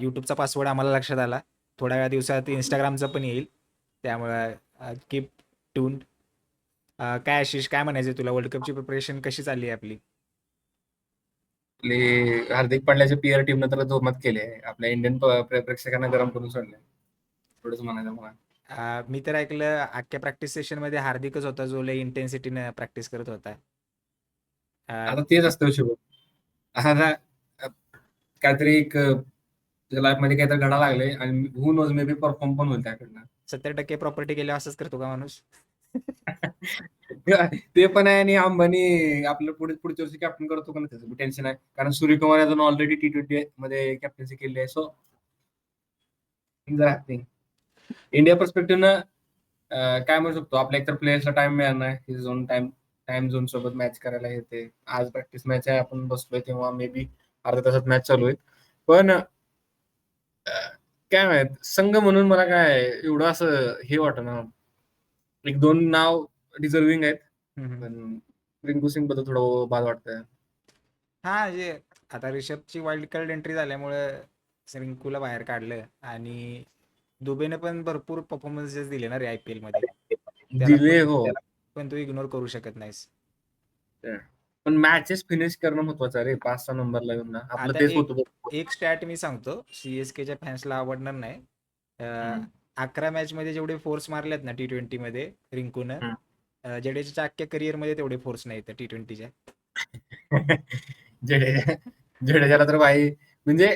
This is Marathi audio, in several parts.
यूट्यूबचा पासवर्ड आम्हाला लक्षात आला. थोड्या वेळा दिवसात इंस्टाग्रामचा पण येईल. त्यामुळे कीप ट्यून काय आशिष काय म्हणायचं तुला? वर्ल्ड कपची प्रिपरेशन कशी चालली आहे आपली? आपले हार्दिक पांड्याच्या पीआर टीमनं तर जोमात केले आपल्या इंडियन प्रेक्षकांना गरम करून सोडले थोडंच म्हणायचं मला. मी तर ऐकलं अख्ख्या प्रॅक्टिस सेशनमध्ये हार्दिकच होता जो लय इंटेन्सिटीनं प्रॅक्टिस करत होता. आता तेच असतं शुभ आता काहीतरी एक लाईफमध्ये काहीतरी घडा लागले आणि हु नोज मे बी परफॉर्म पण होईल त्याकडनं. सत्तर टक्के प्रॉपर्टी केल्या असंच करतो का माणूस? ते पण आहे आणि अंबानी आपलं पुढे पुढच्या वर्षी कॅप्टन करतो का त्याचं टेन्शन आहे. कारण Suryakumar Yadav already T twenty मध्ये कॅप्टन्सी केली आहे. सो इंडिया पर्स्पेक्टिव्हनं काय म्हणू शकतो? आपल्या एकतर प्लेयर्सला टाइम मिळणार नाही. His zone time time zone सोबत मॅच करायला येते आज प्रॅक्टिस मॅच आहे आपण बसलोय तेव्हा मे बी अर्ध्या तासात मॅच चालू आहे पण काय माहीत? संघ म्हणून मला काय एवढं असं हे वाटणार एक दोन नाव डिझर्विंग आहेत. पण रिंकू सिंगबद्दल थोडं बाद वाटतंय. हा जे आता रिषभची वाईल्ड कार्ड एंट्री झाल्यामुळे रिंकूला बाहेर काढलं आणि दुबेने पण भरपूर परफॉर्मन्सेस दिले ना रे आय पी एलमध्ये. दिले हो. पण तू इग्नोर करू शकत नाहीस. पण मॅचेस फिनिश करणं महत्वाचं रे पाच सहा नंबरला येऊन ना आपलं आता तेच एक- होतं बघ. एक स्टॅट मी सांगतो सीएसकेच्या फॅन्सला आवडणार नाही अं. अकरा मॅच मध्ये जेवढे फोर्स मारलेत ना टी ट्वेंटी मध्ये रिंकूनं हम्म. जडेजाच्या अख्ख्या करिअरमध्ये तेवढे फोर्स नाही टी ट्वेंटीच्या जडेजा जडेजाला तर भाई म्हणजे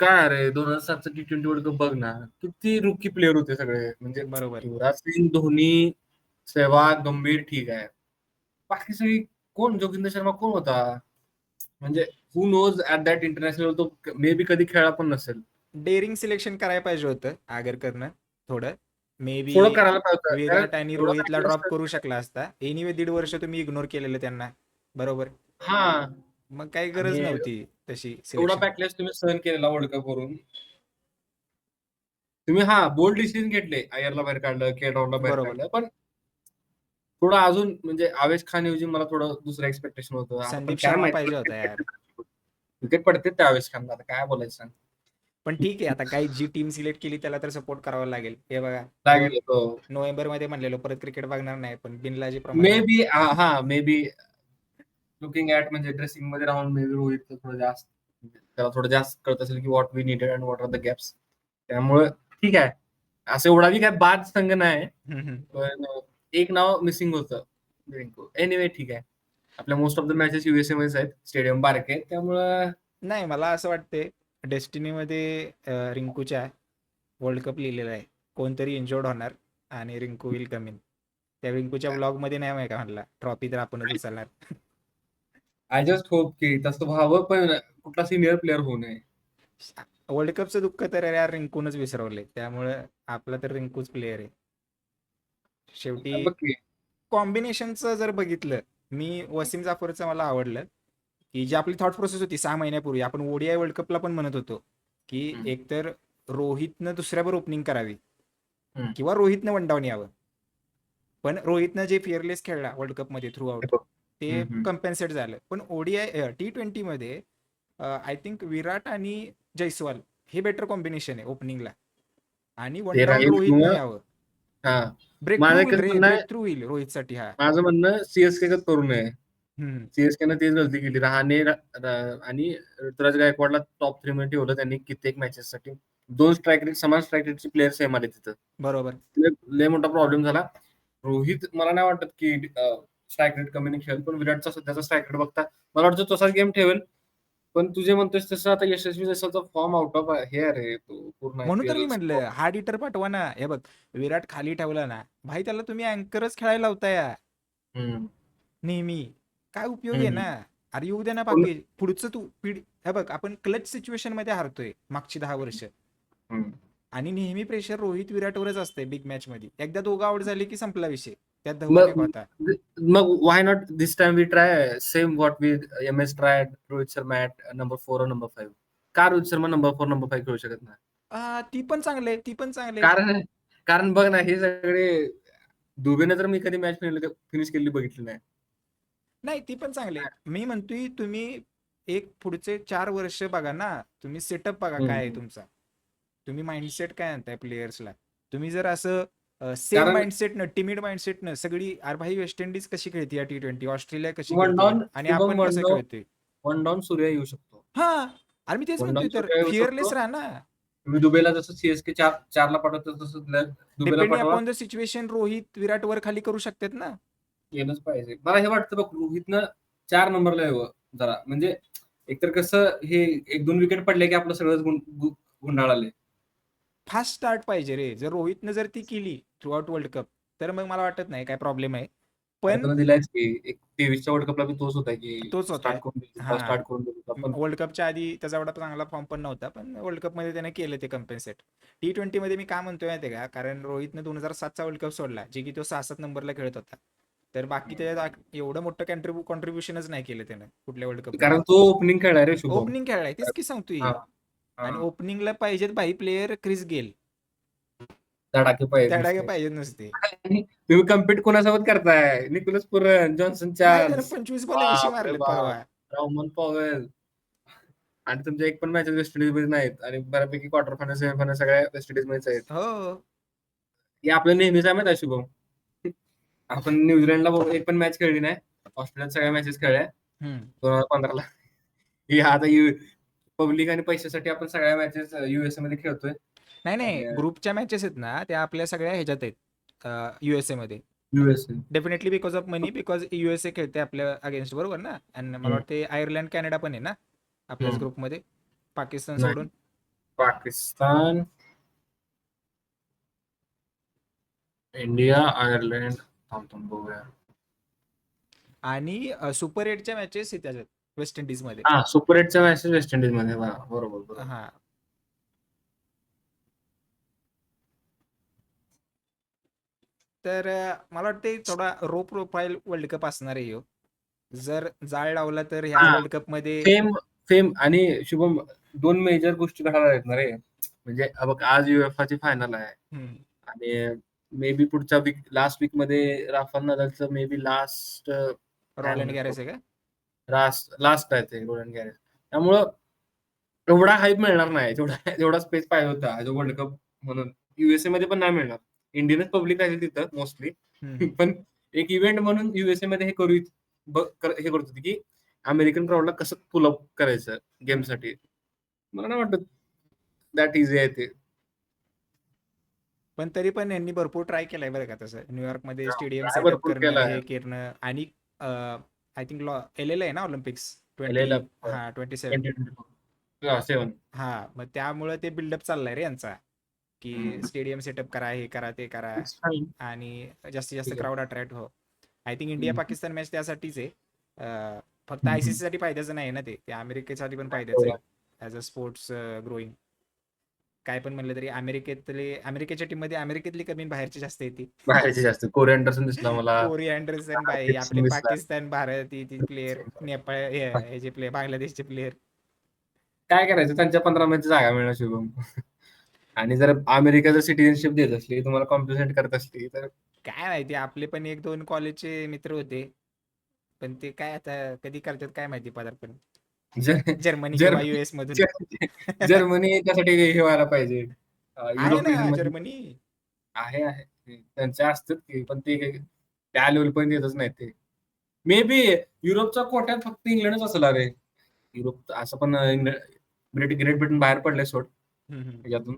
काय रे दोन हजार सातचं टी ट्वेंटी वर्ल्ड कप बघ ना किती रुकी प्लेअर होते सगळे म्हणजे बरोबर युवराज सिंग धोनी सेहवाग गंभीर ठीक आहे बाकी सगळी कोण जोगिंदर शर्मा कोण होता? म्हणजे who knows at that international तो मे बी कधी खेळला पण नसेल. डेअरिंग सिलेक्शन करायला पाहिजे होतं आगरकरनं थोडं. मे बी थोडं करायला पाहिजे होतं. विराट आणि रोहितला ड्रॉप करू शकला असता. एनिवे दीड वर्ष तुम्ही इग्नोर केलेलं त्यांना. बरोबर? हा. मग काही गरज आणि नव्हती तशी एवढा selection. बॅकलेस तुम्ही सहन केलेला वर्ल्ड कप वरून. तुम्ही हा बोल्ड डिसिजन घेतले. आयरला बाहेर काढलं केडॉरला बाहेर बरोबर. काढलं. पण थोडं अजून म्हणजे आवेश खान ऐवजी मला थोडं दुसरं एक्सपेक्टेशन होतं. संदीप शर्मा पाहिजे होता यार. विकेट पडते त्या आवेश खानला आता काय बोलायचं सांग. पण ठीक आहे आता काही जी टीम सिलेक्ट केली त्याला तर सपोर्ट करावा लागेल. हे बघा. लागेल तो नोव्हेंबरमध्ये म्हणलेलो परत क्रिकेट बघणार नाही पण बिनलाजी मे प्रमाणे बी हा मे बी लुकिंग ऍट म्हणजे ड्रेसिंगमध्ये राहून मे बी रोहित थोडं जास्त त्याला थोडं जास्त कळत असेल की what we needed and what are the gaps त्यामुळे ठीक आहे. असं एवढा बी काय बाद संघ नाही. पण एक नाव मिसिंग होतं. रिंकू एनिवे ठीक आहे. आपल्या most of the matches USA मध्येच आहेत. स्टेडियम बारके त्यामुळं नाही मला असं वाटते डेस्टिनीमध्ये अं, रिंकूच्या वर्ल्ड कप लिहिलेला आहे. कोणतरी इंजोर्ड होणार आणि रिंकू विल कम इन त्या रिंकूच्या ब्लॉगमध्ये नाही माहिती का म्हणला ट्रॉफी तर आपणच उचलणार. आय जस्ट होप की तसं व्हावं पण कुठला सिनियर प्लेअर होऊ नये. वर्ल्ड कपचं दुःख तर यार रिंकूनच विसरवले त्यामुळे आपला तर रिंकूच प्लेअर आहे. शेवटी कॉम्बिनेशनचं जर बघितलं मी वसीम जाफरचं मला आवडलं की जी आपली थॉट प्रोसेस होती सहा महिन्यापूर्वी आपण ओडीआय वर्ल्ड कपला पण म्हणत होतो की. एकतर रोहितनं दुसऱ्यावर ओपनिंग करावी. किंवा रोहितनं वन डाऊन यावं पण रोहितनं जे फिअरलेस खेळला वर्ल्ड कपमध्ये थ्रू आउट ते. कम्पेन्सेट झालं पण ओडीआय टी ट्वेंटी मध्ये आय थिंक विराट आणि जयस्वाल हे बेटर कॉम्बिनेशन आहे ओपनिंगला आणि वन डाऊन रोहितनं यावं ब्रेक माझं थ्रू आहे- होईल रोहितसाठी हा. माझं म्हणणं सीएसके करू नये. सीएसके तेच गलती केली. रहाणे आणि ऋतुराज गायकवाडला टॉप थ्री मध्ये ठेवलं त्यांनी कित्येक मॅचेस साठी. दोन स्ट्राईक रेट समान स्ट्राईक रेटचे प्लेयर सेम आले तिथं. बरोबर. लय- मोठा प्रॉब्लेम झाला. रोहित मला नाही वाटत की स्ट्राईक रेट कमी खेळेल पण विराटचा सध्याचा स्ट्राईक रेट बघता मला वाटतं तसाच गेम ठेवेल. पण तुझे म्हणतोस तसं आता यशस्वी जसाचा फॉर्म आउट ऑफ हे अरे तो पूर्ण म्हणून तर मी म्हणलं हा डिटर पाठवा ना. हे बघ विराट खाली ठेवला ना. भाई त्याला तुम्ही अँकरच खेळायला लावताय. नेहमी. काय उपयोग आहे. ना? अरे येऊ दे ना बाकी पुढचं तू पिढ हे बघ आपण क्लच सिच्युएशनमध्ये हारतोय मागची दहा वर्ष. आणि नेहमी प्रेशर रोहित विराटवरच असते बिग मॅच मध्ये. एकदा दोघं आउट झाली की संपला विषय. त्यात धवन मग- एक होता मग why not this time we try same what we M S try Rohit Sharma at number four number five का Rohit Sharma number four number five खेळू शकत नाही? ती पण चांगले ती पण चांगले कारण कारण बघ ना हे सगळे दुबेने तर मी कधी मॅच फिनिश केलेली बघितली नाही. नाही ती पण चांगले मी म्हणतोय तुम्ही एक पुढचे चार वर्ष बघा ना तुम्ही सेटअप बघा काय आहे. तुमचा. तुम्ही माइंडसेट काय आणताय प्लेयर्सला तुम्ही जर असं सेम कारण- माइंडसेट न टिमिड माइंडसेट न सगळी अरे भाई वेस्ट इंडिज कशी खेळते या टी ट्वेंटी ऑस्ट्रेलिया कशी One खेळते? down, आणि शुभम आपण कसं. खेळतोय? वन डाऊन सूर्य येऊ शकतो. हा अरे मी तेच One म्हणतोय तर येऊ फिअरलेस शकतो. राहा ना. तुम्ही दुबईला जसं सीएसके चार चारला पाठवतो तसं दुबईला डिपेंडिंग पाठवा. Upon the situation Rohit Virat वर खाली करू शकतात ना. केलंच पाहिजे. मला हे वाटतं बघ रोहितनं चार नंबरला यावं जरा. म्हणजे एकतर कसं हे एक दोन विकेट पडले की आपलं सगळंच गुं- गु- गुंडाळालंय. फास्ट स्टार्ट पाहिजे रे. जर रोहितनं जर ती केली थ्रू आउट वर्ल्ड कप तर मग मला वाटत नाही काय प्रॉब्लेम आहे. पण त्यानं दिलायच की एक तेवीसच्या वर्ल्ड कपला तोच होता की तोच होता. स्टार्ट करून वर्ल्ड कपच्या आधी त्याचा एवढा चांगला फॉर्म पण नव्हता पण वर्ल्ड कपमध्ये त्याने केलं ते कम्पेन्सेट टी ट्वेंटी मध्ये मी का म्हणतोय माहिती का? कारण रोहितनं दोन हजार सातचा वर्ल्ड कप सोडला जे की तो सहा सात नंबरला खेळत होता. तर बाकी त्याच्यात एवढं मोठं कॉन्ट्रीब्यू कॉन्ट्रीब्युशनच नाही केलं त्यानं कुठल्या वर्ल्ड कप कारण तो ओपनिंग खेळलाय रे ओपनिंग खेळलाय तेच की सांगतोय. आणि हा. ओपनिंगला पाहिजेत भाई प्लेयर क्रिस गेल धडाके पाहिजे त्याडागे नुसते. पाहिजेत नसते. तुम्ही कम्पीट कोणासोबत करताय? निकोलस पुरन जॉन्सनच्या नाही, त्यानं पंचवीस बॉल कशी बापरे मारले बाप. परवा. Rovman Powell. आणि तुमच्या एक पण मॅच वेस्ट इंडिजमध्ये नाहीत. आणि बऱ्यापैकी क्वार्टर फायनल सेमीफायनल सगळ्या वेस्ट इंडिज मध्येच आहेत. हो. हे आपलं नेहमीच आहे माहिती आहे शुभम? आपण न्यूझीलंडला बघ- एक पण मॅच खेळली नाही. ऑस्ट्रेलियात सगळ्या मॅचेस खेळल्या. हम्म. दोन हजार पंधराला. ही आता यु पब्लिक आणि पैशासाठी आपण सगळ्या मॅचेस युएसए मध्ये खेळतोय. नाही नाही. ग्रुपच्या मॅचेस आहेत ना त्या आपल्या सगळ्या ह्याच्यात आहेत युएसए मध्ये. USA definitely because of money because USA खेळते आपल्या अगेन्स्ट बरोबर ना? आणि मला. वाटते आयर्लंड कॅनडा पण आहे ना आपल्याच. ग्रुपमध्ये पाकिस्तान. सोडून? पाकिस्तान इंडिया आयर्लंड थांब थांब बघूया. आणि सुपर एटच्या मॅचेस त्याच्यात. वेस्ट इंडिजमध्ये हा सुपर एटच्या मॅचेस वेस्ट इंडिजमध्ये बरोबर बरोबर हा तर अं, मला वाटते थोडा रो प्रोफाईल वर्ल्ड कप असणार आहे ह्यो. जर जाळ लावला तर ह्या हा. वर्ल्ड कपमध्ये फेम फेम आणि शुभम दोन मेजर गोष्टी घडायला आहेत ना रे म्हणजे हा बघ आज युएफआ ची फायनल आहे हम्म. आणि मे बी पुढच्या वीक लास्ट वीकमध्ये राफाल नदालचं मे बी लास्ट म्हणतो? गॅरेस आहे का लास्ट लास्ट आहे ते रोलंड गॅरेज त्यामुळं एवढा हाईप मिळणार नाही. जेवढा जेवढा स्पेस पाहिजे होता. जो वर्ल्ड कप म्हणून. युएसए मध्ये पण नाही मिळणार. इंडियनच पब्लिक आहे तिथं मोस्टली. पण एक इव्हेंट म्हणून युएसए मध्ये हे करू हे करत होते की अमेरिकन क्राऊडला कसं पुल अप करायचं गेमसाठी मला नाही वाटत दॅट इझी आहे ते. पण तरी पण यांनी भरपूर ट्राय केलाय बरं का तसं. न्यूयॉर्कमध्ये स्टेडियम करणं आणि आय थिंक लॉ एल एल आहे ना ऑलिम्पिक्स ला, हा ट्वेंटी सेवन हा मग त्यामुळे ते बिल्डअप चाललाय रे यांचा. की. स्टेडियम सेटअप करा हे करा ते करा. आणि जास्तीत जास्त. क्राऊड अट्रॅक्ट हो. I think India. Pakistan match त्यासाठीच आहे. फक्त. आयसीसी साठी फायद्याचं नाही ना ते. अमेरिकेसाठी पण फायद्याचं हो. आहे ऍज अ स्पोर्ट्स ग्रोईंग काय पण म्हणलं तरी अमेरिकेतले अमेरिकेच्या टीममध्ये अमेरिकेतली कमी बाहेरची जास्त येते बाहेरचे जास्त. कोरी अँडरसन दिसला मला. कोरी अँडरसन बाई आपले. पाकिस्तान भारत ती प्लेअर नेपाळ हे हे जे प्लेअर बांगलादेशचे प्लेअर काय करायचं? त्यांच्या पंधरा मॅच जागा मिळणार शुभम. आणि जर अमेरिका जर सिटीजनशिप देत असली तुम्हाला कॉम्प्लिमेंट करत असली तर काय माहिती आपले पण एक दोन कॉलेजचे मित्र होते. पण ते काय आता कधी करतात काय माहिती पदार्पण. जर- जर्मनी जर- किंवा युएस मधून. जर- जर्मनी त्यासाठी हे व्हायला पाहिजे. अं, आहे ना जर्मनी? आहे आहे. त्यांचे असतात की पण ते काही त्या लेवल पण येतच नाही ते. मे बी युरोपच्या कोट्यात फक्त इंग्लंडच असेल अरे. युरोप असं पण इंग्लंड ग्रेट ग्रेट ब्रिटन बाहेर पडले सोड. त्याच्यातून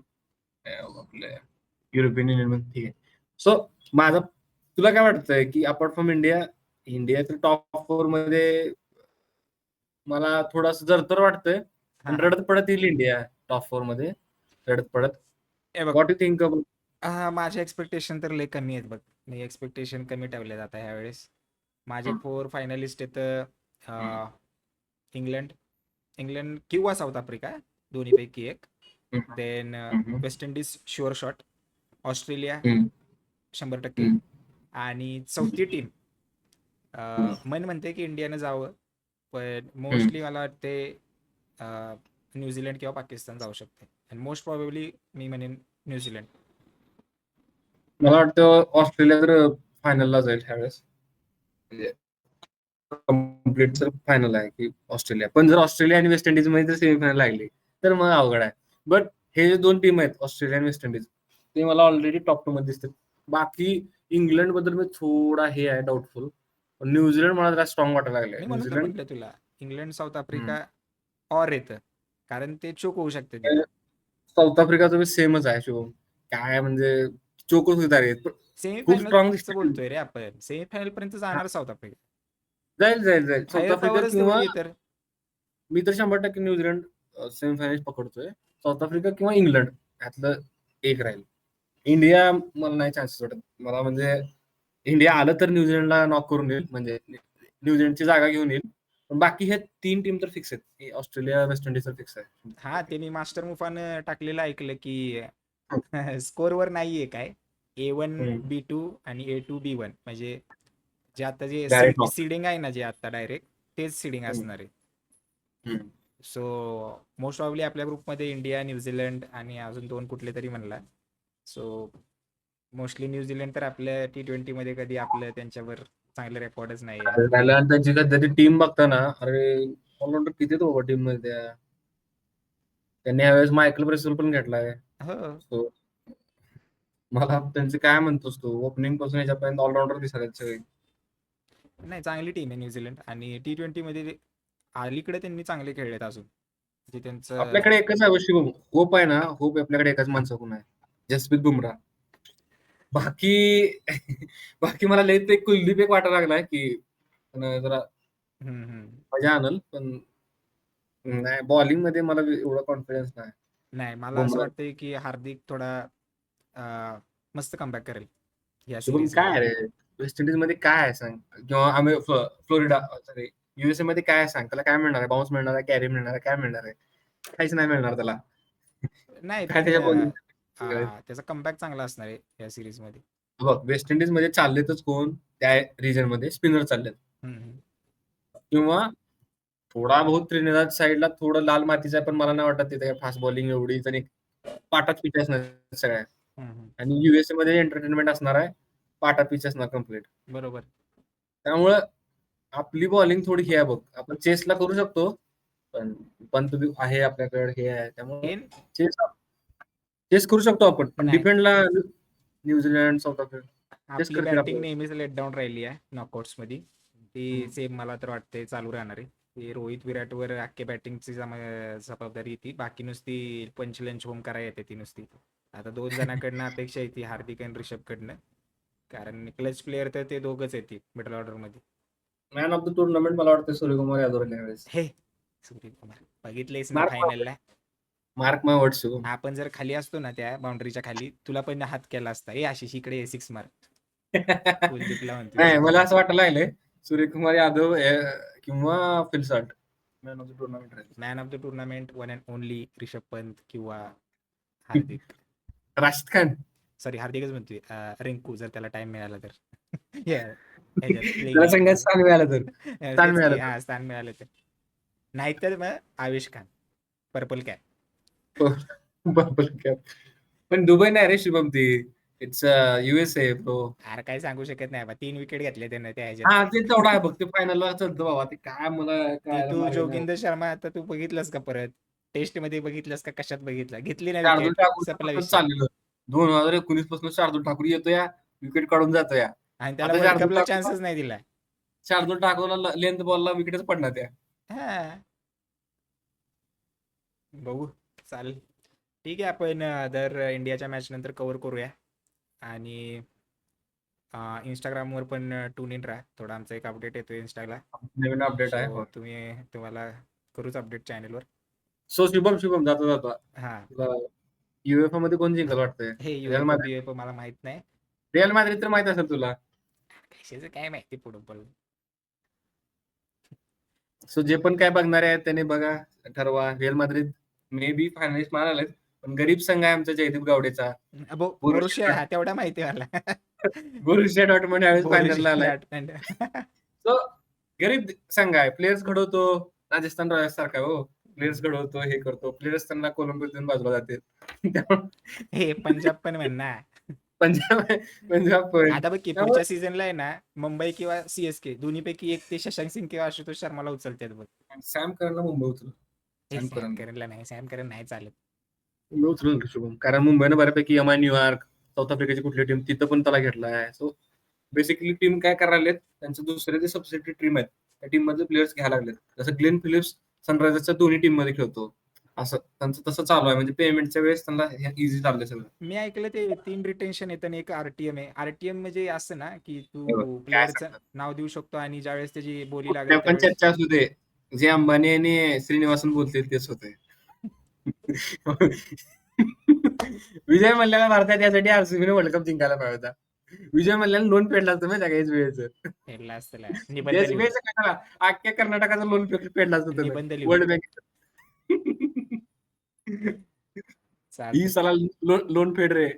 अं, आपल्या युरोपियन ठीक आहे. सो माझं तुला काय वाटतंय की अपार्ट फ्रॉम इंडिया इंडिया तर टॉप फोरमध्ये मला थोडस जर तर वाटतंय पण. रडत पडत येईल इंडिया टॉप फोरमध्ये. रडत पडत. व्हॉट यू थिंक हा, माझे एक्सपेक्टेशन तर लय कमी आहेत बघ. मी एक्सपेक्टेशन कमी ठेवले जात ह्या वेळेस. माझे. फोर फायनलिस्ट आहेत इंग्लंड. इंग्लंड किंवा साऊथ आफ्रिका दोन्हीपैकी एक. Then. West Indies sure shot Australia. शंभर टक्के. आणि चौथी टीम मन म्हणते की इंडियानं जावं. पण मोस्टली मला वाटते अं, न्यूझीलंड किंवा पाकिस्तान जाऊ शकते. आणि मोस्ट प्रॉबेबली मी म्हणेन न्यूझीलंड मला वाटतं ऑस्ट्रेलिया तर फायनलला जाईल ह्यावेळेस. म्हणजे कंप्लीट तर फायनल आहे की ऑस्ट्रेलिया. पण जर ऑस्ट्रेलिया आणि वेस्ट इंडिजमध्ये जर सेमीफायनल लागली तर मग अवघड आहे. बट हे जे दोन टीम आहेत ऑस्ट्रेलिया आणि वेस्ट इंडिज ते मला ऑलरेडी टॉप टू मध्ये दिसतात. बाकी इंग्लंडबद्दल मी थोडा हे आहे डाऊटफुल न्यूझीलंड मला जरा स्ट्रॉंग वाटायला लागले मी म्हणून तर न्यूझीलंड म्हटलं तुला इंग्लंड साऊथ आफ्रिका ऑर येतं. कारण ते चोक होऊ शकते ते. साऊथ आफ्रिकाचं बी सेमच आहे शुभम. काय म्हणजे चोकच होत आहेत पण strong दिसतं. बोलतोय रे आपण. सेमीफायनल पर्यंत जाणार साऊथ आफ्रिका. जाईल जाईल जाईल. साऊथ आफ्रिका किंवा तर. मी तर शंभर टक्के न्यूझीलंड सेमीफायनल पकडतोय. साऊथ आफ्रिका किंवा इंग्लंड यातलं एक राहील. इंडिया मला नाही चान्सेस वाटत. मला म्हणजे इंडिया आलं तर न्यूझीलंडला नॉक करून येईल म्हणजे न्यूझीलंडची जागा घेऊन येईल. पण बाकी हे तीन टीम तर फिक्स आहेत. हे ऑस्ट्रेलिया वेस्ट इंडिज तर फिक्स आहे हा त्यांनी मास्टर मुफानं टाकलेलं ऐकलं की स्कोरवर नाहीये काय. ए वन. बी टू आणि ए टू बी वन म्हणजे जे आता जे. सिडिंग आहे ना जे आता डायरेक्ट तेच सिडिंग. असणार आहे. सो मोस्ट ऑफली आपल्या ग्रुपमध्ये इंडिया न्यूझीलंड आणि अजून दोन कुठले तरी म्हणला. सो मोस्टली न्यूझीलंड तर आपल्या टी ट्वेंटी मध्ये कधी आपलं त्यांच्यावर चांगलं रेकॉर्डच नाही आणि त्यांची कधी टीम बघता ना अरे ऑलराऊंडर किती तो टीममध्ये त्या. त्यांनी यावेळेस मायकल ब्रेसल पण घेतलाय. हो. मला त्यांचे काय म्हणतोस तू? ओपनिंगपासून याच्यापर्यंत ऑलराऊंडर दिसतात सगळे. नाही चांगली टीम आहे न्यूझीलंड आणि टी ट्वेंटी मध्ये अलीकडे त्यांनी चांगले खेळलेत अजून. जे त्यांचं आपल्याकडे एकच आहे होप आहे ना होप आपल्याकडे एकाच माणसाकडून आहे. जसप्रीत बुमराह. बाकी बाकी मला लई ते कुलदीप एक वाटायला लागलाय की अन जरा हम्म, हम्म. मज़ा आणल पण नाही बॉलिंग मध्ये मला एवढा कॉन्फिडन्स नाही. नाही मला असं वाटतंय की हार्दिक थोडा अं, मस्त कमबॅक करेल. काय रे? वेस्ट इंडिज मध्ये काय आहे सांग? किंवा आम्ही फ्लोरिडा सॉरी युएसए मध्ये काय आहे सांग? त्याला काय मिळणार आहे? बाउन्स मिळणार आहे? कॅरी मिळणार आहे? काय मिळणार आहे? काहीच नाही मिळणार त्याला. नाही काय त्याचा कमबॅक चांगला असणार आहे या सिरीजमध्ये. बघ वेस्ट इंडिजमध्ये चाललेतच कोण? त्या रिजनमध्ये स्पिनर चाललेत. किंवा थोडा बहुत त्रिनिदाद साईडला थोडं लाल मातीचा आहे, पण मला नाही वाटत तिथे फास्ट बॉलिंग एवढीच आणि पाटात पिच असणार सगळ्या. आणि युएसए मध्ये एंटरटेनमेंट असणार आहे पाटा पिच असणार कंप्लीट बरोबर. त्यामुळं आपली बॉलिंग थोडी हे आहे बघ. आपण चेसला करू शकतो पण पंत बी आहे आपल्याकडे हे आहे. त्यामुळे चेस चेस करू शकतो आपण. पण नाही. डिफेंडला न्यूझीलंड साऊथ आफ्रिका. आपली करतील बॅटिंग. नेहमीच लेट डाऊन राहिली आहे नॉकआउट्समध्ये ती हम्म. सेम मला तर वाटते चालू राहणार आहे. ती रोहित विराटवर अख्खे बॅटिंगची जबाबदारी येते बाकी नुसती पंचलंच होम करायला येते ती नुसती. आता दोन जणांकडनं अपेक्षा येते हार्दिक आणि ऋषभकडनं. कारण क्लच प्लेअर तर ते दोघच येते मिडल ऑर्डरमध्ये. मॅन ऑफ द टुर्नामेंट मला वाटतं सूर्यकुमार यादव यावेळेस. हे सूर्यकुमार. बघितलेस ना मार्क फायनलला मार्क माय वर्ड्स आपण जर खाली असतो ना त्या बाउंड्रीच्या खाली तुला पण हात केला असता. ए आशिष इकडे सिक्स मार कुलदीपला म्हणतो नाही मला असं वाटायला लागलंय सूर्यकुमार यादव अं, किंवा Phil Salt man of the tournament राहील man of the tournament one and only Rishabh Pant किंवा हार्दिक. राशिद खान. सॉरी हार्दिकच म्हणतोय. अं, रिंकू जर त्याला टाइम मिळाला तर. Yeah, ह्याच्यात playing त्याला time. संघात स्थान मिळालं तर. अं, मिळालं हा स्थान मिळालं तर. नाहीतर मग Avesh Khan. Purple cap Cap. पण दुबई नाही रे शुभम ती. इट्स युएसए ब्रो अरे काय सांगू शकत नाही. बा तीन विकेट घेतले त्यानं त्या ह्याच्यात. हा ते तेवढा आहे. बघ ते फायनलला चलतं बाबा. ते काय मला ते काय तू जोगिंदर शर्मा आता तू बघितलंस का परत? टेस्टमध्ये बघितलंस का? कशात बघितलं? घेतली नाही शार्दूल विकेट ठाकूर संपला पासून विषय. चाललेलं. दोन हजार एकोणीसपासून शार्दूल ठाकूर येतो या. विकेट काढून जातो या. आणि त्याला आता वर्ल्ड शार्दूल कपला ठाकूर- चान्सच नाही दिला. शार्दूल ठाकूरला लेंथ बॉलला विकेटच पडणार त्या. हा. बघू. चालेल. ठीक आहे आपण दर इंडियाच्या मॅच नंतर कव्हर करूया. आणि इंस्टाग्रामवर पण टून इन राहा. थोडा आमचा एक अपडेट येतो इंस्टाला नवीन अपडेट आहे So, तुम्ही तुम्हाला करूच अपडेट चॅनलवर सो शुभम शुभम जाता जाता. हा. तुला युएफए मध्ये कोण जिंकल वाटतंय? हे Real Madrid. युएफ मला माहीत नाही. रिअल मॅद्रिद तर माहीत असेल तुला. कशाचं काय माहिती पुढं पण. सो जे पण काय बघणार आहे त्याने बघा ठरवा. Real Madrid may be finalist मारायला पण गरीब संघ आहे आमचा जयदीप गावडेचा. तेवढा माहिती मला. बोरुसिया डॉटमंड यावेळेस फायनलला आलाय. सो गरीब संघ आहे. प्लेयर्स घडवतो राजस्थान रॉयल्स सारखा हो. प्लेयर्स घडवतो हे करतो. प्लेयर्स त्यांना कोलंबो देऊन बाजूला जाते त्यामुळे हे पंजाब पण म्हण ना. पंजाब पंजाब पण. आता बघ पुढच्या सीझनला आहे ना मुंबई किंवा सीएसके दोन्हीपैकी एक ते शशांक सिंग किंवा आशुतोष शर्माला उचलतात बघ. सॅम करनला मुंबई उचल हे सॅम सॅम करन. करणला नाही सॅम नाही चालत. मुंबई उचलून घेऊ शुभम. कारण मुंबईनं बऱ्यापैकी M I New York South आफ्रिकेची कुठली टीम तिथं पण त्याला घेतला आहे. सो बेसिकली टीम काय करायला त्यांचे दुसरे जे सबसिडी टीम आहेत त्या टीम मधले प्लेयर्स घ्यायला लागलेत. जसं ग्लेन फिलिप्स सनरायझर्सच्या दोन्ही टीममध्ये खेळतो. असं त्यांचं तसं चालू आहे. म्हणजे पेमेंटच्या वेळेस त्यांना इझी चाललंय सगळं. मी ऐकलं ते तीन रिटेन्शन येतं आणि एक आरटीएम आहे. आरटीएम म्हणजे असं ना की तू प्लेअरचं? नाव देऊ शकतो आणि ज्यावेळेस त्याची बोली कुठल्या लागेल पण त्यावेळेस- चर्चा असू दे. जे अंबानी आणि श्रीनिवासन बोलतील तेच होते विजय मल्ल्याला भारतात यासाठी आरसीबीने वर्ल्ड कप जिंकायला पाहिजे होता. विजय मल्ल्याला लोन फेडला असतं माहिती आहे का वेळेचं. वेळेचं काय झालं? अख्ख्या कर्नाटकाचं लोन फेडला असतं. World bank. ही सला लोन लोन फेड रे.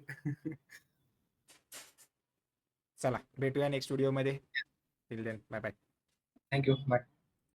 चला भेटूया नेक्स्ट व्हिडिओमध्ये. Bye bye thank you bye